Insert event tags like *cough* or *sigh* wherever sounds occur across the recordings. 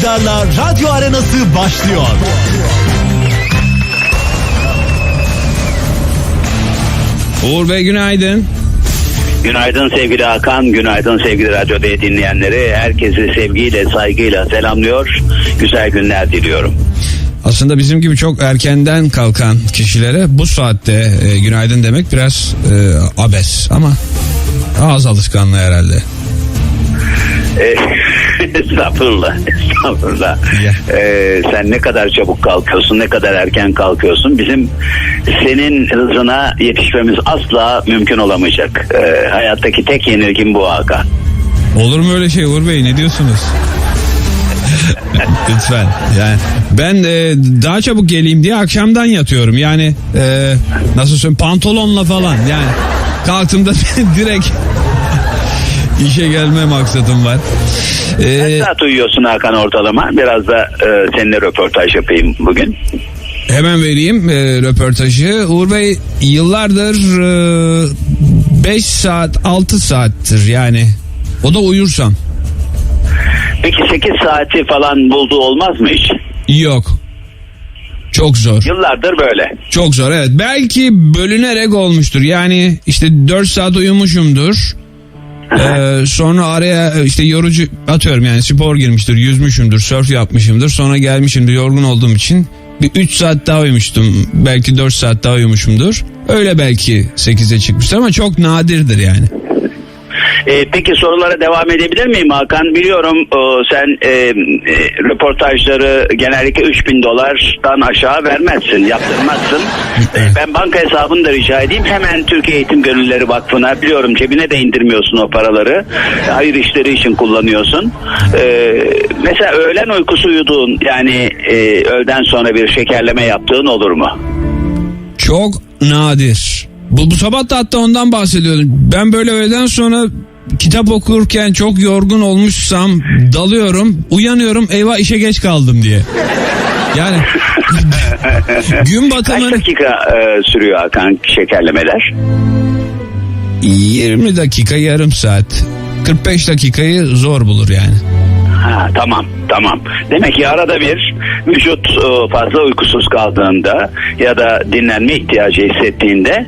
Uygar'la Radyo Arenası başlıyor. Uğur Bey günaydın. Günaydın sevgili Hakan, günaydın sevgili Radyo D dinleyenleri. Herkesi sevgiyle, saygıyla selamlıyor. Güzel günler diliyorum. Aslında bizim gibi çok erkenden kalkan kişilere bu saatte e, günaydın demek biraz e, abes ama ağız alışkanlığı herhalde. Ee, *laughs* estağfurullah, estağfurullah. Ee, sen ne kadar çabuk kalkıyorsun, ne kadar erken kalkıyorsun. Bizim senin hızına yetişmemiz asla mümkün olamayacak. Ee, hayattaki tek yenilgim bu Hakan. Olur mu öyle şey Uğur Bey ne diyorsunuz? *laughs* Lütfen yani ben e, daha çabuk geleyim diye akşamdan yatıyorum yani e, nasıl söyleyeyim pantolonla falan yani kalktığımda *laughs* direkt işe gelme maksadım var. E, Kaç saat uyuyorsun Hakan ortalama? Biraz da e, seninle röportaj yapayım bugün. Hemen vereyim e, röportajı. Uğur Bey yıllardır 5 saat 6 saattir yani. O da uyursam. Peki 8 saati falan bulduğu olmaz mı hiç? Yok. Çok zor. Yıllardır böyle. Çok zor evet. Belki bölünerek olmuştur. Yani işte 4 saat uyumuşumdur. Ee, *laughs* sonra araya işte yorucu atıyorum yani spor girmiştir, yüzmüşümdür, surf yapmışımdır. Sonra gelmişimdir yorgun olduğum için bir 3 saat daha uyumuştum. Belki 4 saat daha uyumuşumdur. Öyle belki 8'e çıkmıştır ama çok nadirdir yani. Ee, peki sorulara devam edebilir miyim Hakan? Biliyorum e, sen e, e, röportajları genellikle 3000 dolardan aşağı vermezsin, yaptırmazsın. *laughs* Ee, ben banka hesabını da rica edeyim. Hemen Türkiye Eğitim Gönülleri Vakfı'na biliyorum cebine de indirmiyorsun o paraları. Hayır işleri için kullanıyorsun. Ee, mesela öğlen uykusu uyuduğun yani e, öğleden sonra bir şekerleme yaptığın olur mu? Çok nadir. Bu, bu sabah da hatta ondan bahsediyordum. Ben böyle öğleden sonra kitap okurken çok yorgun olmuşsam dalıyorum, uyanıyorum eyvah işe geç kaldım diye. Yani *laughs* gün Kaç batımı dakika e, sürüyor Hakan şekerlemeler? 20 dakika yarım saat 45 dakikayı zor bulur yani. Ha, tamam tamam. Demek ki arada bir vücut e, fazla uykusuz kaldığında ya da dinlenme ihtiyacı hissettiğinde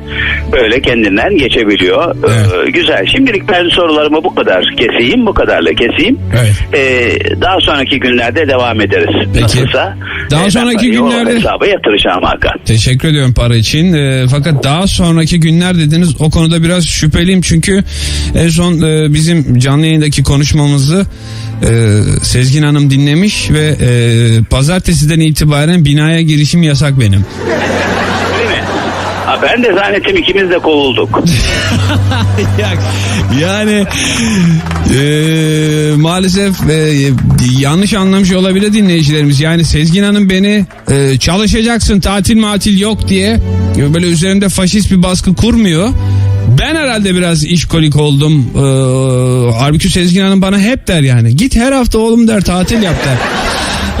böyle kendinden geçebiliyor. E, Evet. güzel. Şimdilik ben sorularımı bu kadar keseyim, bu kadarla keseyim. Evet. E, daha sonraki günlerde devam ederiz. Peki. Nasılsa. Daha e, sonraki o günlerde- hesaba yatıracağım Hakan. Teşekkür ediyorum para için. Ee, fakat daha sonraki günler dediniz o konuda biraz şüpheliyim çünkü en son e, bizim canlı yayındaki konuşmamızı e, Sezgin Hanım dinlemiş ve e, pazartesiden itibaren binaya girişim yasak benim. Değil mi? Ha, ben de zannettim ikimiz de kovulduk. *laughs* Ya- yani e, maalesef e, yanlış anlamış olabilir dinleyicilerimiz. Yani Sezgin Hanım beni e, çalışacaksın tatil matil yok diye böyle üzerinde faşist bir baskı kurmuyor. Herhalde biraz işkolik oldum. Ee, halbuki Sezgin Hanım bana hep der yani. Git her hafta oğlum der tatil yap der.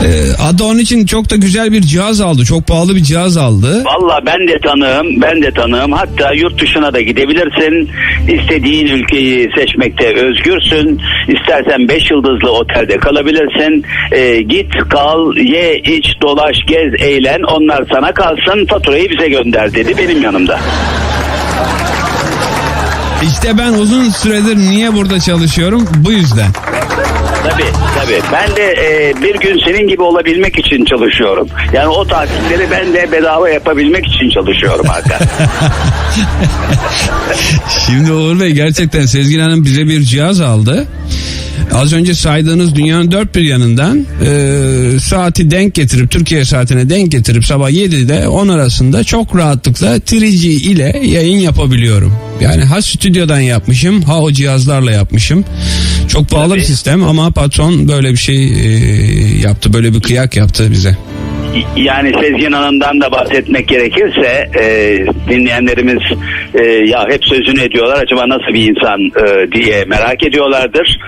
Ee, adı onun için çok da güzel bir cihaz aldı. Çok pahalı bir cihaz aldı. Valla ben de tanığım, ben de tanığım. Hatta yurt dışına da gidebilirsin. İstediğin ülkeyi seçmekte özgürsün. İstersen 5 yıldızlı otelde kalabilirsin. Ee, git, kal, ye, iç, dolaş, gez, eğlen. Onlar sana kalsın. Faturayı bize gönder dedi benim yanımda. İşte ben uzun süredir niye burada çalışıyorum? Bu yüzden. Tabii tabii. Ben de e, bir gün senin gibi olabilmek için çalışıyorum. Yani o tatilleri ben de bedava yapabilmek için çalışıyorum Hakan. *laughs* Şimdi Uğur Bey gerçekten Sezgin Hanım bize bir cihaz aldı. Az önce saydığınız dünyanın dört bir yanından e, saati denk getirip Türkiye saatine denk getirip sabah 7'de 10 arasında çok rahatlıkla 3G ile yayın yapabiliyorum. Yani ha stüdyodan yapmışım ha o cihazlarla yapmışım. Çok pahalı bir Tabii. sistem ama patron böyle bir şey e, yaptı böyle bir kıyak yaptı bize. Yani Sezgin Hanım'dan da bahsetmek gerekirse e, dinleyenlerimiz e, ya hep sözünü ediyorlar acaba nasıl bir insan e, diye merak ediyorlardır.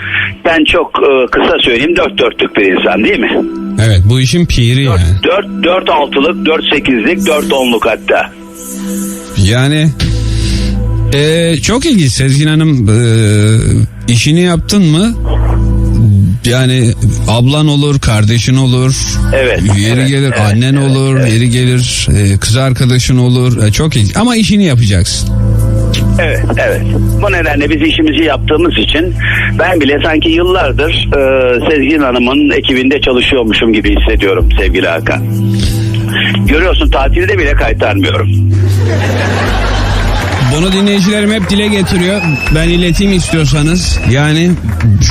Ben çok e, kısa söyleyeyim dört dörtlük bir insan değil mi? Evet bu işin piri yani. Dört, dört altılık, dört sekizlik, dört onluk hatta. Yani e, çok ilginç Sezgin Hanım e, işini yaptın mı Yani ablan olur, kardeşin olur. Evet, Yeri evet, gelir evet, annen evet, olur, evet. yeri gelir e, kız arkadaşın olur. E, çok iyi. Ama işini yapacaksın. Evet, evet. Bu nedenle biz işimizi yaptığımız için ben bile sanki yıllardır e, Sezgin Hanım'ın ekibinde çalışıyormuşum gibi hissediyorum sevgili Hakan. Görüyorsun tatilde bile kaytarmıyorum. Bunu dinleyicilerim hep dile getiriyor. Ben ileteyim istiyorsanız. Yani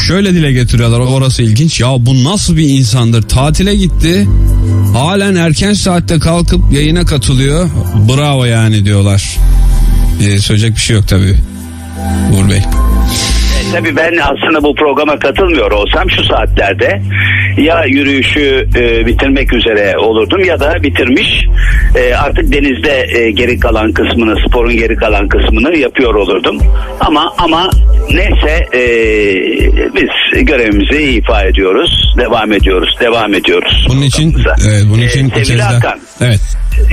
şöyle dile getiriyorlar. Orası ilginç. Ya bu nasıl bir insandır? Tatile gitti. Halen erken saatte kalkıp yayına katılıyor. Bravo yani diyorlar. Ee, söyleyecek bir şey yok tabii. Uğur Bey. E, tabii ben aslında bu programa katılmıyor olsam şu saatlerde ya yürüyüşü e, bitirmek üzere olurdum ya da bitirmiş e, artık denizde e, geri kalan kısmını sporun geri kalan kısmını yapıyor olurdum. Ama ama neyse e, biz görevimizi ifa ediyoruz. Devam ediyoruz. Devam ediyoruz. Bunun için evet bunun E, için daha- Hakan Evet.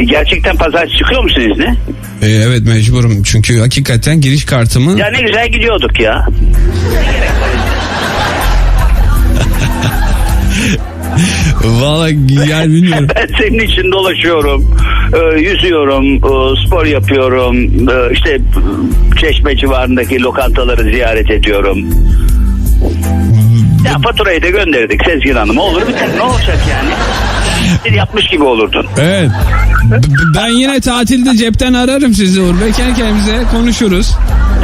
Gerçekten pazartesi çıkıyor musun izne? Ee, evet mecburum. Çünkü hakikaten giriş kartımı Ya ne güzel gidiyorduk ya. *laughs* Valla yani bilmiyorum. Ben senin için dolaşıyorum, e, yüzüyorum, e, spor yapıyorum, e, işte e, çeşme civarındaki lokantaları ziyaret ediyorum. Ya faturayı da gönderdik Sezgin Hanım'a olur biter ne olacak yani? Bir yapmış gibi olurdun. Evet. Ben yine tatilde cepten ararım sizi Uğur Bey. Kendi kendimize konuşuruz.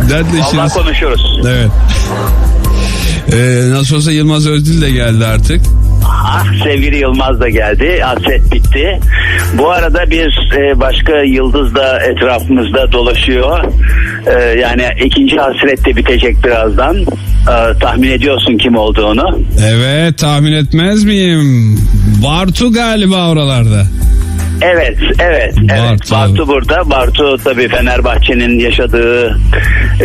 Allah Dertleşiriz. konuşuyoruz. Evet. Ee, nasıl olsa Yılmaz Özdil de geldi artık. Ah sevgili Yılmaz da geldi. Hasret bitti. Bu arada bir e, başka yıldız da etrafımızda dolaşıyor. E, yani ikinci hasret de bitecek birazdan. E, tahmin ediyorsun kim olduğunu. Evet tahmin etmez miyim? Bartu galiba oralarda. Evet, evet, evet. Bartu. Bartu, burada. Bartu tabii Fenerbahçe'nin yaşadığı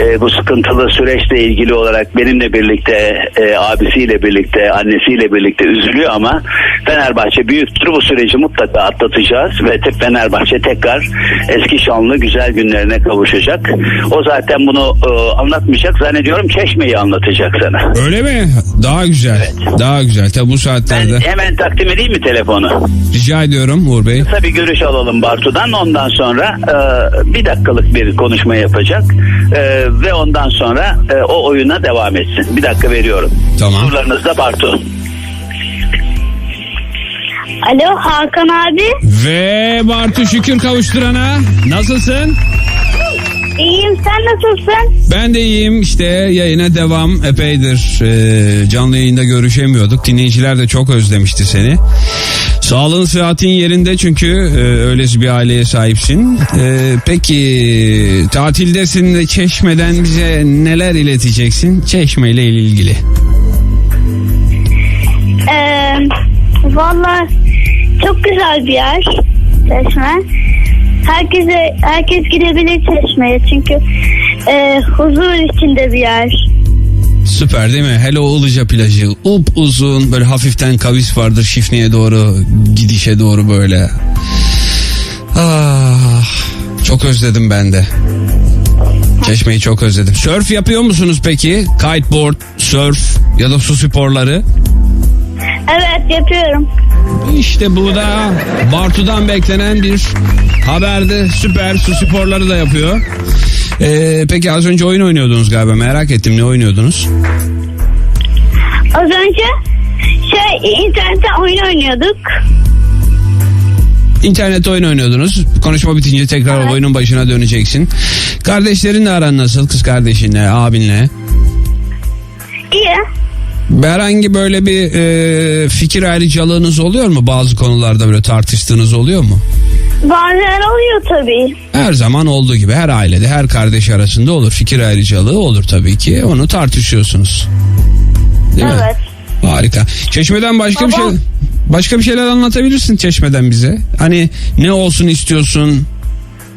e, bu sıkıntılı süreçle ilgili olarak benimle birlikte, e, abisiyle birlikte, annesiyle birlikte üzülüyor ama Fenerbahçe büyüktür. Bu süreci mutlaka atlatacağız ve te- Fenerbahçe tekrar eski şanlı güzel günlerine kavuşacak. O zaten bunu e, anlatmayacak. Zannediyorum Çeşme'yi anlatacak sana. Öyle mi? Daha güzel. Daha güzel. Tabi bu Ben saatlerde. hemen takdim edeyim mi telefonu? Rica ediyorum Uğur Bey. Kısa bir görüş alalım Bartu'dan. Ondan sonra e, bir dakikalık bir konuşma yapacak. E, ve ondan sonra e, o oyuna devam etsin. Bir dakika veriyorum. Tamam. Sorularınızda Bartu. Alo Hakan abi. Ve Bartu şükür kavuşturana. Nasılsın? İyiyim sen nasılsın? Ben de iyiyim işte yayına devam epeydir e, canlı yayında görüşemiyorduk dinleyiciler de çok özlemişti seni sağlığın sıhhatin yerinde çünkü e, öylesi bir aileye sahipsin E, peki tatildesin de Çeşme'den bize neler ileteceksin Çeşme ile ilgili Ee, Valla çok güzel bir yer Çeşme. Herkese herkes gidebilir Çeşme'ye çünkü e, huzur içinde bir yer. Süper değil mi hele o Ilıca plajı up uzun böyle hafiften kavis vardır Şifne'ye doğru gidişe doğru böyle ah çok özledim ben de Çeşmeyi çok özledim. Surf yapıyor musunuz peki? Kiteboard, surf ya da su sporları? Evet yapıyorum. İşte bu da Bartu'dan beklenen bir haberdi. Süper su sporları da yapıyor. Ee, peki az önce oyun oynuyordunuz galiba merak ettim ne oynuyordunuz? Az önce şey internette oyun oynuyorduk. İnternet oyun oynuyordunuz. Konuşma bitince tekrar Evet. oyunun başına döneceksin. Kardeşlerinle aran nasıl? Kız kardeşinle, abinle? İyi. Herhangi böyle bir e, fikir ayrıcalığınız oluyor mu? Bazı konularda böyle tartıştığınız oluyor mu? Bazen oluyor tabii. Her zaman olduğu gibi her ailede her kardeş arasında olur. Fikir ayrıcalığı olur tabii ki. Onu tartışıyorsunuz. Değil mi? Evet. Harika. Çeşmeden başka bir Baba. şey başka bir şeyler anlatabilirsin Çeşmeden bize. Hani ne olsun istiyorsun?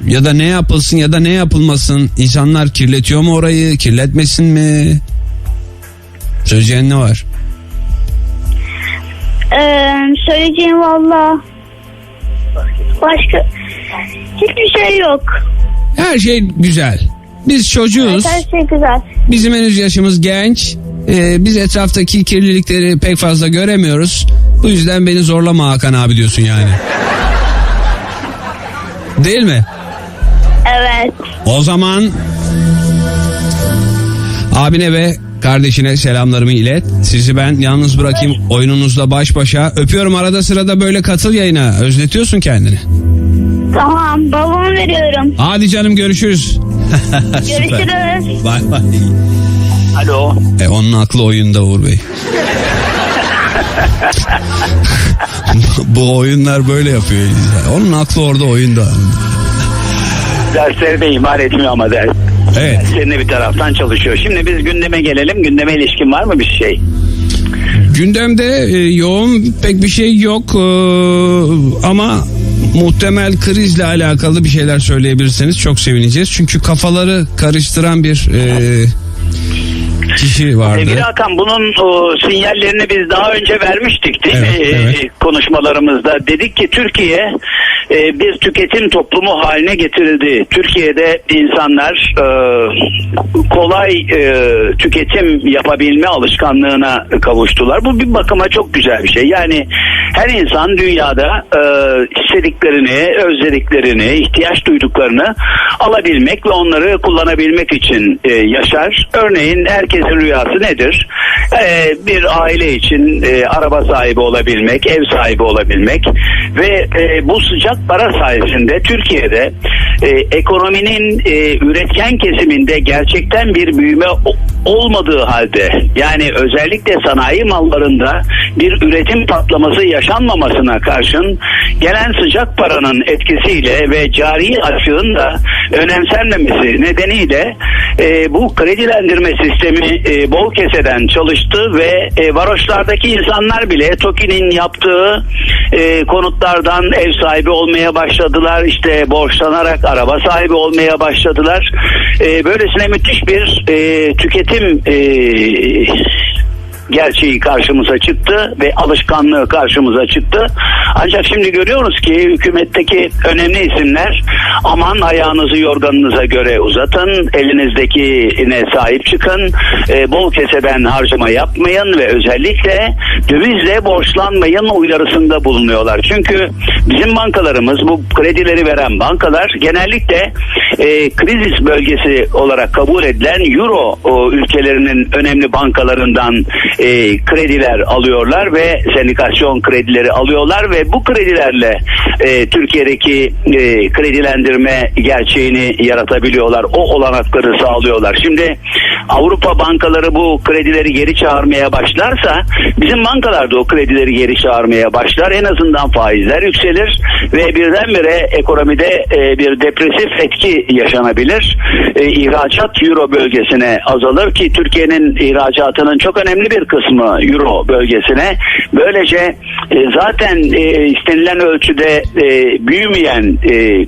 Ya da ne yapılsın ya da ne yapılmasın? İnsanlar kirletiyor mu orayı? Kirletmesin mi? Söyleyeceğin ne var? Ee, söyleyeceğim valla başka hiçbir şey yok. Her şey güzel. Biz çocuğuz. Her şey güzel. Bizim henüz yaşımız genç. e, biz etraftaki kirlilikleri pek fazla göremiyoruz. Bu yüzden beni zorlama Hakan abi diyorsun yani. Değil mi? Evet. O zaman abine ve kardeşine selamlarımı ilet. Sizi ben yalnız bırakayım oyununuzla baş başa. Öpüyorum arada sırada böyle katıl yayına. Özletiyorsun kendini. Tamam babamı veriyorum. Hadi canım görüşürüz. *laughs* Görüşürüz. Bay bay. Alo. E, onun aklı oyunda Uğur Bey. *laughs* Bu oyunlar böyle yapıyor. Onun aklı orada oyunda. Dersleri de ihmal etmiyor ama ders. Evet. Seninle bir taraftan çalışıyor. Şimdi biz gündeme gelelim. Gündeme ilişkin var mı bir şey? Gündemde e, yoğun pek bir şey yok e, ama muhtemel krizle alakalı bir şeyler söyleyebilirseniz çok sevineceğiz. Çünkü kafaları karıştıran bir e, kişi vardı. Sevgili Hakan bunun o, sinyallerini biz daha önce vermiştik değil mi? Evet, Ee, evet. konuşmalarımızda. Dedik ki Türkiye e, bir tüketim toplumu haline getirildi. Türkiye'de insanlar e, kolay e, tüketim yapabilme alışkanlığına kavuştular. Bu bir bakıma çok güzel bir şey. Yani her insan dünyada e, istediklerini, özlediklerini, ihtiyaç duyduklarını alabilmek ve onları kullanabilmek için e, yaşar. Örneğin herkesin rüyası nedir? E, bir aile için e, araba sahibi olabilmek, ev sahibi olabilmek ve e, bu sıcak para sayesinde Türkiye'de e, ekonominin e, üretken kesiminde gerçekten bir büyüme olmadığı halde yani özellikle sanayi mallarında bir üretim patlaması yaşanmamasına karşın gelen sıcak paranın etkisiyle ve cari açığın da önemsenmemesi nedeniyle e, bu kredilendirme sistemi e, bol keseden çalıştı ve e, varoşlardaki insanlar bile TOKİ'nin yaptığı e, konutlardan ev sahibi olmaya başladılar. İşte borçlanarak araba sahibi olmaya başladılar. E, böylesine müthiş bir e, tüketim e, gerçeği karşımıza çıktı ve alışkanlığı karşımıza çıktı. Ancak şimdi görüyoruz ki hükümetteki önemli isimler aman ayağınızı yorganınıza göre uzatın, elinizdekine sahip çıkın, e, bol keseden harcama yapmayın ve özellikle dövizle borçlanmayın uyarısında bulunuyorlar. Çünkü bizim bankalarımız bu kredileri veren bankalar genellikle e, kriz bölgesi olarak kabul edilen Euro o, ülkelerinin önemli bankalarından e, krediler alıyorlar ve sendikasyon kredileri alıyorlar ve bu kredilerle e, Türkiye'deki e, kredilendirme gerçeğini yaratabiliyorlar. O olanakları sağlıyorlar. Şimdi Avrupa bankaları bu kredileri geri çağırmaya başlarsa bizim bankalar da o kredileri geri çağırmaya başlar. En azından faizler yükselir ve birdenbire ekonomide e, bir depresif etki yaşanabilir. E, ihracat Euro bölgesine azalır ki Türkiye'nin ihracatının çok önemli bir kısmı Euro bölgesine. Böylece e, zaten e, istenilen ölçüde e, büyümeyen e,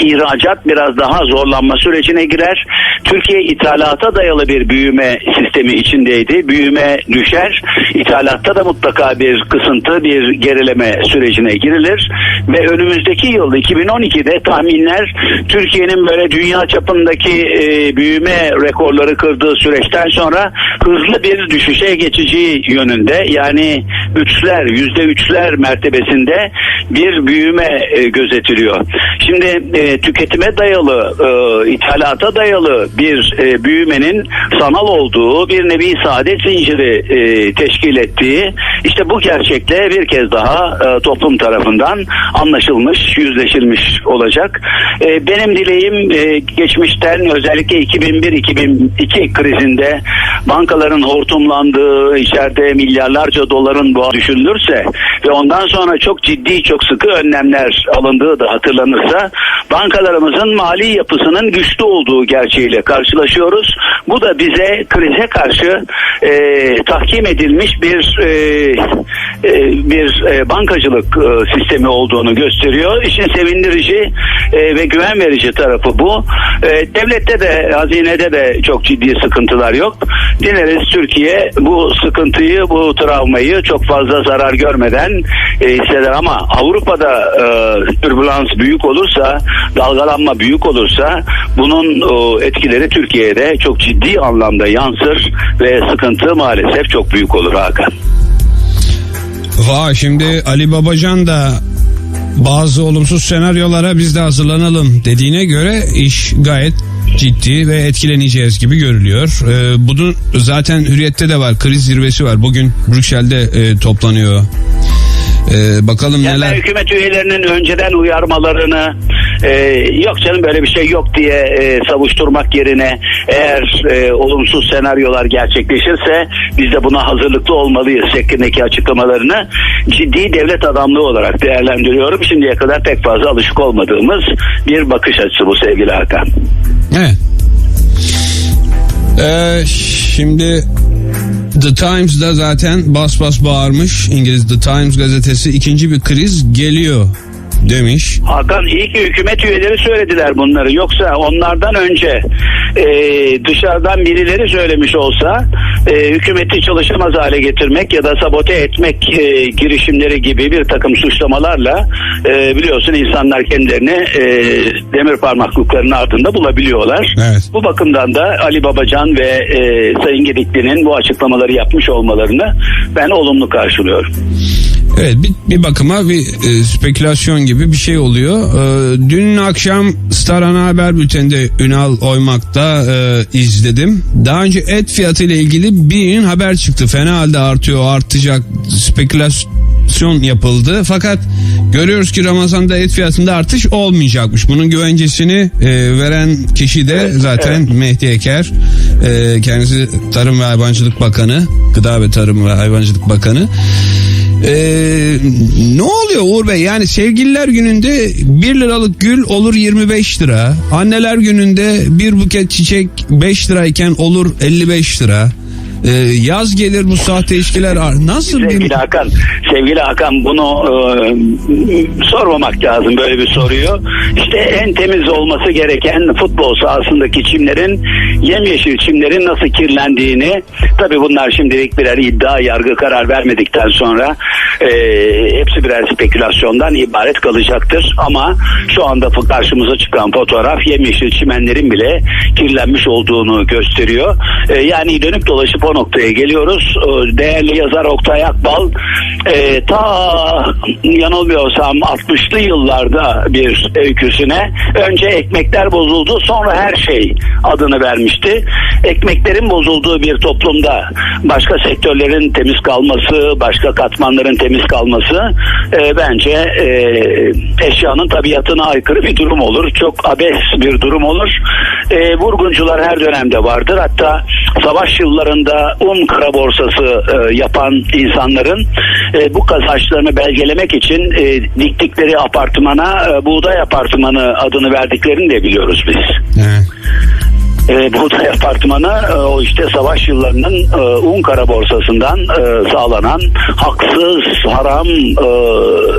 ihracat biraz daha zorlanma sürecine girer. Türkiye ithalata dayalı bir büyüme sistemi içindeydi. Büyüme düşer. İthalatta da mutlaka bir kısıntı, bir gerileme sürecine girilir. Ve önümüzdeki yıl 2012'de tahminler Türkiye'nin böyle dünya çapındaki e, büyüme rekorları kırdığı süreçten sonra hızlı bir düşüşe geçeceği yönünde. Yani üçler, yüzde üçler mertebesinde bir büyüme e, gözetiliyor. Şimdi e, tüketime dayalı, e, ithalata dayalı bir e, büyümenin sanal olduğu bir nevi saadet zinciri e, teşkil ettiği işte bu gerçekle bir kez daha e, toplum tarafından anlaşılmış, yüzleşilmiş olacak. E, benim dileğim e, geçmişten özellikle 2001-2002 krizinde bankaların hortumlandığı, içeride milyarlarca doların bu düşünülürse ve ondan sonra çok ciddi, çok sıkı önlemler alındığı da hatırlanırsa bankalarımızın mali yapısının güçlü olduğu gerçeğiyle karşılaşıyoruz. Bu da bize krize karşı e, tahkim edilmiş bir e, e, bir e, bankacılık e, sistemi olduğunu gösteriyor. İşin sevindirici ve güven verici tarafı bu. Devlette de hazinede de çok ciddi sıkıntılar yok. Dileriz Türkiye bu sıkıntıyı, bu travmayı çok fazla zarar görmeden hisseder ama Avrupa'da e, türbülans büyük olursa dalgalanma büyük olursa bunun o, etkileri Türkiye'de çok ciddi anlamda yansır ve sıkıntı maalesef çok büyük olur Hakan. Vay şimdi Ali Babacan da bazı olumsuz senaryolara biz de hazırlanalım dediğine göre iş gayet ciddi ve etkileneceğiz gibi görülüyor. Ee, bunun zaten Hürriyet'te de var kriz zirvesi var. Bugün Brüksel'de e, toplanıyor. Ee, bakalım Yani ben neler. hükümet üyelerinin önceden uyarmalarını e, yok canım böyle bir şey yok diye e, savuşturmak yerine eğer e, olumsuz senaryolar gerçekleşirse biz de buna hazırlıklı olmalıyız şeklindeki açıklamalarını ciddi devlet adamlığı olarak değerlendiriyorum. Şimdiye kadar pek fazla alışık olmadığımız bir bakış açısı bu sevgili Hakan. Evet. Ee, şimdi The Times'da zaten bas bas bağırmış. İngiliz The Times gazetesi ikinci bir kriz geliyor demiş. Hakan iyi ki hükümet üyeleri söylediler bunları. Yoksa onlardan önce e, dışarıdan birileri söylemiş olsa e, hükümeti çalışamaz hale getirmek ya da sabote etmek e, girişimleri gibi bir takım suçlamalarla e, biliyorsun insanlar kendilerini e, demir parmaklıklarının ardında bulabiliyorlar. Evet. Bu bakımdan da Ali Babacan ve e, Sayın Gedikli'nin bu açıklamaları yapmış olmalarını ben olumlu karşılıyorum. Evet bir, bir bakıma bir e, spekülasyon gibi bir şey oluyor. E, dün akşam Star Ana Haber Bülteni'nde Ünal Oymak'ta e, izledim. Daha önce et fiyatı ile ilgili bir haber çıktı. Fena halde artıyor artacak spekülasyon yapıldı. Fakat görüyoruz ki Ramazan'da et fiyatında artış olmayacakmış. Bunun güvencesini e, veren kişi de zaten Mehdi Eker. E, kendisi Tarım ve Hayvancılık Bakanı. Gıda ve Tarım ve Hayvancılık Bakanı. Ee, ne oluyor Uğur Bey? Yani sevgililer gününde 1 liralık gül olur 25 lira. Anneler gününde bir buket çiçek 5 lirayken olur 55 lira. Ee, yaz gelir bu sahte ilişkiler nasıl bir Sevgili Hakan, sevgili Hakan bunu e, sormamak lazım böyle bir soruyu. İşte en temiz olması gereken futbol sahasındaki çimlerin, yemyeşil çimlerin nasıl kirlendiğini, tabii bunlar şimdilik birer iddia, yargı karar vermedikten sonra e, hepsi birer spekülasyondan ibaret kalacaktır. Ama şu anda karşımıza çıkan fotoğraf yemyeşil çimenlerin bile kirlenmiş olduğunu gösteriyor. E, yani dönüp dolaşıp o noktaya geliyoruz. E, değerli yazar Oktay Akbal e, ta yanılmıyorsam 60'lı yıllarda bir öyküsüne önce ekmekler bozuldu sonra her şey adını vermişti. Ekmeklerin bozulduğu bir toplumda başka sektörlerin temiz kalması, başka katmanların temiz kalması e, bence e, eşyanın tabiatına aykırı bir durum olur. Çok abes bir durum olur. E, vurguncular her dönemde vardır. Hatta savaş yıllarında un kara borsası e, yapan insanların e, bu kazançlarını belgelemek için e, diktikleri apartmana e, buğday apartmanı adını verdiklerini de biliyoruz biz. Evet. E, buğday *laughs* apartmanı e, o işte savaş yıllarının e, un kara borsasından e, sağlanan haksız, haram,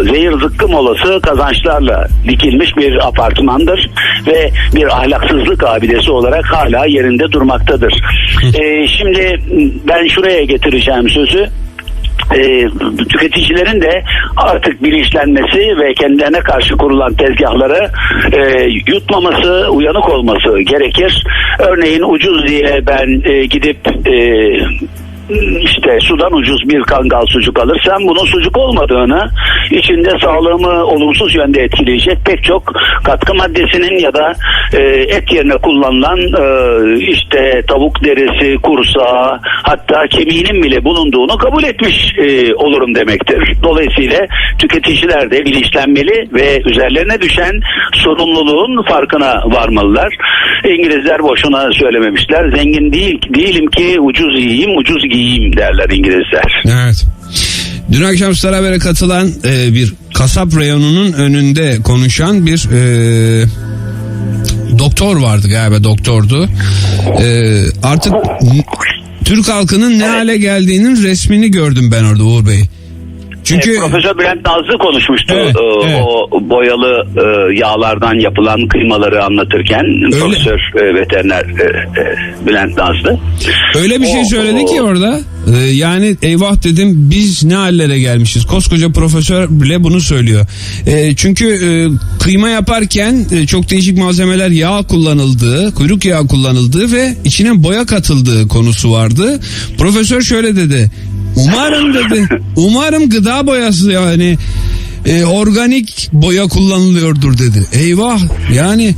zehir zıkkım olası kazançlarla dikilmiş bir apartmandır ve bir ahlaksızlık abidesi olarak hala yerinde durmaktadır. Şimdi ben şuraya getireceğim sözü e, tüketicilerin de artık bilinçlenmesi ve kendilerine karşı kurulan tezgahları e, yutmaması, uyanık olması gerekir. Örneğin ucuz diye ben e, gidip e, işte sudan ucuz bir kangal sucuk alırsam bunun sucuk olmadığını içinde sağlığımı olumsuz yönde etkileyecek pek çok katkı maddesinin ya da e, et yerine kullanılan e, işte tavuk derisi, kursağı hatta kemiğinin bile bulunduğunu kabul etmiş e, olurum demektir. Dolayısıyla tüketiciler de bilinçlenmeli ve üzerlerine düşen sorumluluğun farkına varmalılar. İngilizler boşuna söylememişler. Zengin değil değilim ki ucuz yiyeyim, ucuz giyeyim derler İngilizler. Evet. Dün akşam Star Haber'e katılan e, bir kasap reyonunun önünde konuşan bir e, doktor vardı galiba doktordu. E, artık Türk halkının ne hale geldiğinin resmini gördüm ben orada Uğur Bey. Çünkü E, Profesör Bülent Nazlı konuşmuştu Evet, e, evet. o boyalı e, yağlardan yapılan kıymaları anlatırken Profesör e, veteriner e, e, Bülent Nazlı. öyle bir şey O- söyledi o- ki orada Ee, yani eyvah dedim biz ne hallere gelmişiz. Koskoca profesör bile bunu söylüyor. Ee, çünkü e, kıyma yaparken e, çok değişik malzemeler yağ kullanıldığı, kuyruk yağı kullanıldığı ve içine boya katıldığı konusu vardı. Profesör şöyle dedi. Umarım dedi. Umarım gıda boyası yani e, organik boya kullanılıyordur dedi. Eyvah yani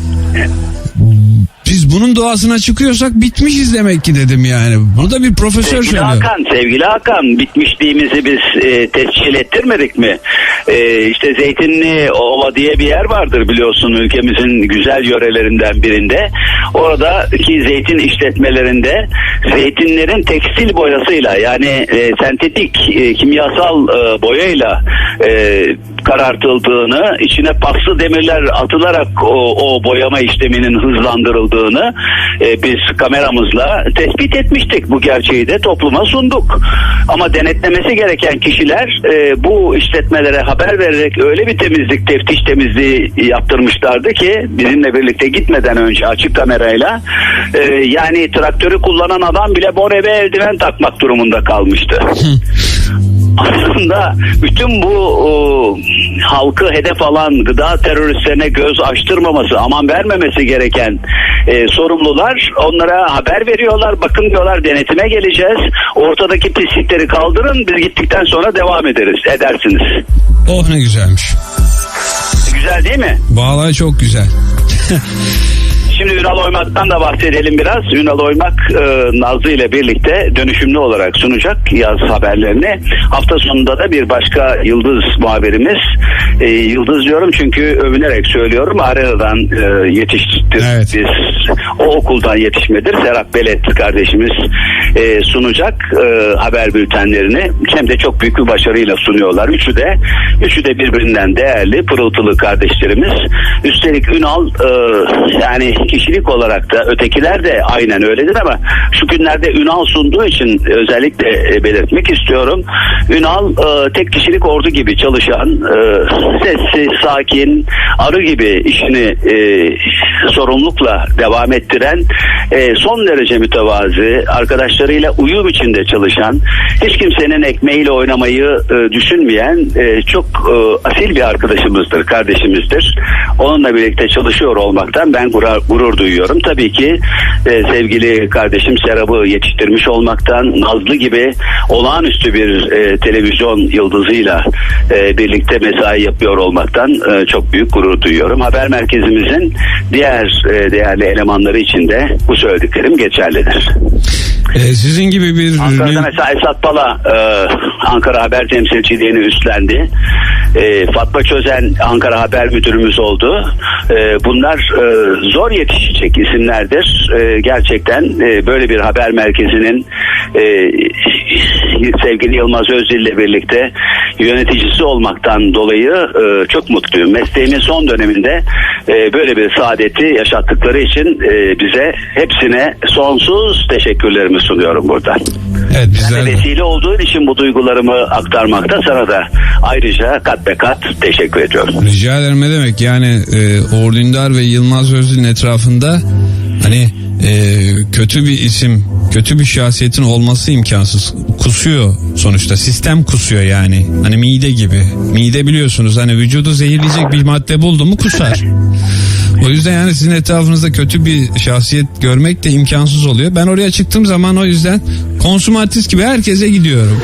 biz bunun doğasına çıkıyorsak bitmişiz demek ki dedim yani. Bunu da bir profesör Sevgili söylüyor. Hakan, sevgili Hakan bitmişliğimizi biz e, tescil ettirmedik mi? E, işte Zeytinli Ova diye bir yer vardır biliyorsun ülkemizin güzel yörelerinden birinde. Oradaki zeytin işletmelerinde zeytinlerin tekstil boyasıyla yani e, sentetik e, kimyasal e, boyayla e, karartıldığını, içine paslı demirler atılarak o, o boyama işleminin hızlandırıldığını e, biz kameramızla tespit etmiştik. Bu gerçeği de topluma sunduk. Ama denetlemesi gereken kişiler e, bu işletmelere haber vererek öyle bir temizlik, teftiş temizliği yaptırmışlardı ki bizimle birlikte gitmeden önce açık kamerayla e, yani traktörü kullanan adam bile bore ve eldiven takmak durumunda kalmıştı *laughs* aslında bütün bu o, halkı hedef alan gıda teröristlerine göz açtırmaması, aman vermemesi gereken e, sorumlular onlara haber veriyorlar. Bakın diyorlar denetime geleceğiz. Ortadaki pislikleri kaldırın. Biz gittikten sonra devam ederiz. Edersiniz. Oh ne güzelmiş. Güzel değil mi? Vallahi çok güzel. *laughs* Şimdi Ünal Oymak'tan da bahsedelim biraz. Ünal Oymak e, Nazlı ile birlikte dönüşümlü olarak sunacak yaz haberlerini. Hafta sonunda da bir başka Yıldız muhabirimiz. E, Yıldız diyorum çünkü övünerek söylüyorum. Arena'dan e, yetiştik Evet. biz. O okuldan yetişmedir. Serap Belet kardeşimiz e, sunacak e, haber bültenlerini. Hem de çok büyük bir başarıyla sunuyorlar. Üçü de üçü de birbirinden değerli, pırıltılı kardeşlerimiz. Üstelik Ünal e, yani kişilik olarak da ötekiler de aynen öyledir ama şu günlerde Ünal sunduğu için özellikle e, belirtmek istiyorum. Ünal e, tek kişilik ordu gibi çalışan, e, sessiz, sakin, arı gibi işini e, sorumlulukla devam ettiren, e, son derece mütevazi, arkadaşlarıyla uyum içinde çalışan, hiç kimsenin ekmeğiyle oynamayı e, düşünmeyen e, çok e, asil bir arkadaşımızdır, kardeşimizdir. Onunla birlikte çalışıyor olmaktan ben gurur, gurur duyuyorum. Tabii ki e, sevgili kardeşim Serap'ı yetiştirmiş olmaktan, Nazlı gibi olağanüstü bir e, televizyon yıldızıyla e, birlikte mesai yapıyor olmaktan e, çok büyük gurur duyuyorum. Haber merkezimizin diğer e, değerli elemanları için de bu söylediklerim geçerlidir. Ee, sizin gibi bir Ankara'da mesela Esat Pala e, Ankara Haber temsilciliğini üstlendi. E, Fatma Çözen Ankara Haber Müdürümüz oldu. E, bunlar e, zor yetişecek isimlerdir. E, gerçekten e, böyle bir haber merkezinin e, sevgili Yılmaz Özdil ile birlikte yöneticisi olmaktan dolayı e, çok mutluyum. Mesleğimin son döneminde e, böyle bir saadeti yaşattıkları için e, bize hepsine sonsuz teşekkürlerimi sunuyorum buradan. Evet bizler de. Vesile olduğun için bu duygularımı aktarmakta sana da ayrıca kat be kat teşekkür ediyorum. Rica ederim ne demek yani e, Ordu Ündar ve Yılmaz Özdil'in etrafında hani e, kötü bir isim kötü bir şahsiyetin olması imkansız kusuyor sonuçta sistem kusuyor yani hani mide gibi mide biliyorsunuz hani vücudu zehirleyecek bir madde buldu mu kusar *laughs* o yüzden yani sizin etrafınızda kötü bir şahsiyet görmek de imkansız oluyor ben oraya çıktığım zaman o yüzden konsumatist gibi herkese gidiyorum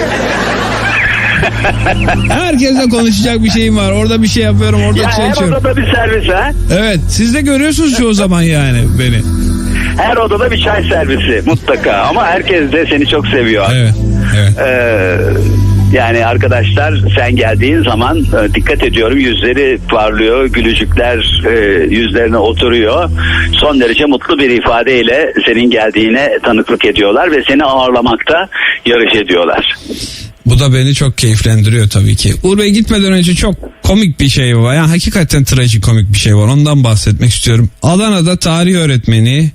Herkesle konuşacak bir şeyim var. Orada bir şey yapıyorum, orada Ya bir şey her içiyorum. odada bir servis ha. Evet, siz de görüyorsunuz çoğu zaman yani beni. Her odada bir çay servisi mutlaka ama herkes de seni çok seviyor. Evet, evet. Ee, yani arkadaşlar sen geldiğin zaman e, dikkat ediyorum yüzleri parlıyor, gülücükler e, yüzlerine oturuyor. Son derece mutlu bir ifadeyle senin geldiğine tanıklık ediyorlar ve seni ağırlamakta yarış ediyorlar. Bu da beni çok keyiflendiriyor tabii ki. Uğur Bey gitmeden önce çok komik bir şey var. Yani hakikaten trajikomik bir şey var. Ondan bahsetmek istiyorum. Adana'da tarih öğretmeni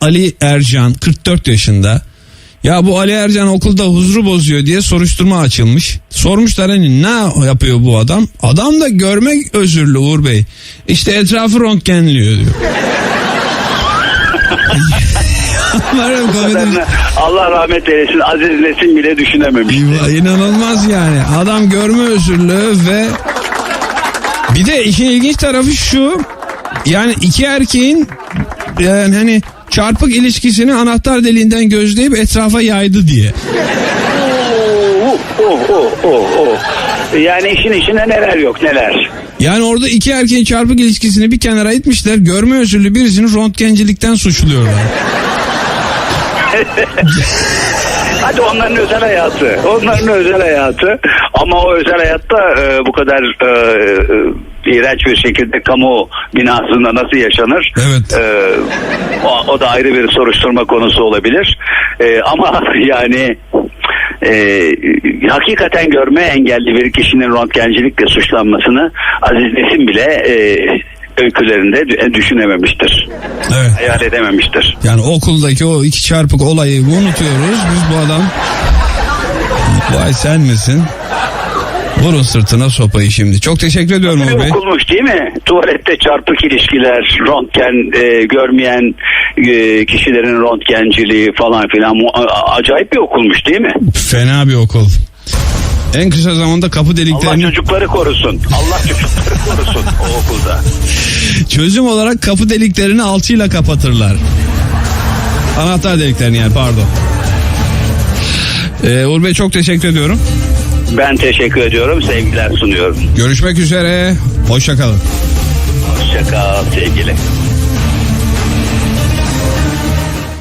Ali Ercan 44 yaşında. Ya bu Ali Ercan okulda huzuru bozuyor diye soruşturma açılmış. Sormuşlar hani ne yapıyor bu adam? Adam da görmek özürlü Uğur Bey. İşte etrafı röntgenliyor diyor. Allah rahmet eylesin Aziz Nesin bile düşünememiş. İnanılmaz yani. Adam görme özürlü ve bir de işin ilginç tarafı şu. Yani iki erkeğin yani hani çarpık ilişkisini anahtar deliğinden gözleyip etrafa yaydı diye. Oh, oh, oh, oh, oh. Yani işin içinde neler yok neler. Yani orada iki erkeğin çarpık ilişkisini bir kenara itmişler. Görme özürlü birisini röntgencilikten suçluyorlar. *laughs* Hadi onların özel hayatı. Onların özel hayatı. Ama o özel hayatta e, bu kadar e, e, iğrenç bir şekilde kamu binasında nasıl yaşanır? Evet. E, o, o da ayrı bir soruşturma konusu olabilir. E, ama *laughs* yani e, hakikaten görme engelli bir kişinin röntgencilikle suçlanmasını Aziz Nesin bile e, öykülerinde dü- düşünememiştir. Evet. Hayal edememiştir. Yani okuldaki o iki çarpık olayı unutuyoruz. Biz bu adam vay sen misin? Vurun sırtına sopayı şimdi. Çok teşekkür ediyorum Uğur Bey. Okulmuş değil mi? Tuvalette çarpık ilişkiler, röntgen e, görmeyen e, kişilerin röntgenciliği falan filan acayip bir okulmuş değil mi? Fena bir okul. En kısa zamanda kapı Allah deliklerini çocukları korusun. Allah *laughs* çocukları korusun o okulda. çözüm olarak kapı deliklerini alçıyla kapatırlar. Anahtar deliklerini yani pardon. Ee, Uğur Bey çok teşekkür ediyorum. Ben teşekkür ediyorum. Sevgiler sunuyorum. Görüşmek üzere. Hoşçakalın. Hoşçakal sevgili.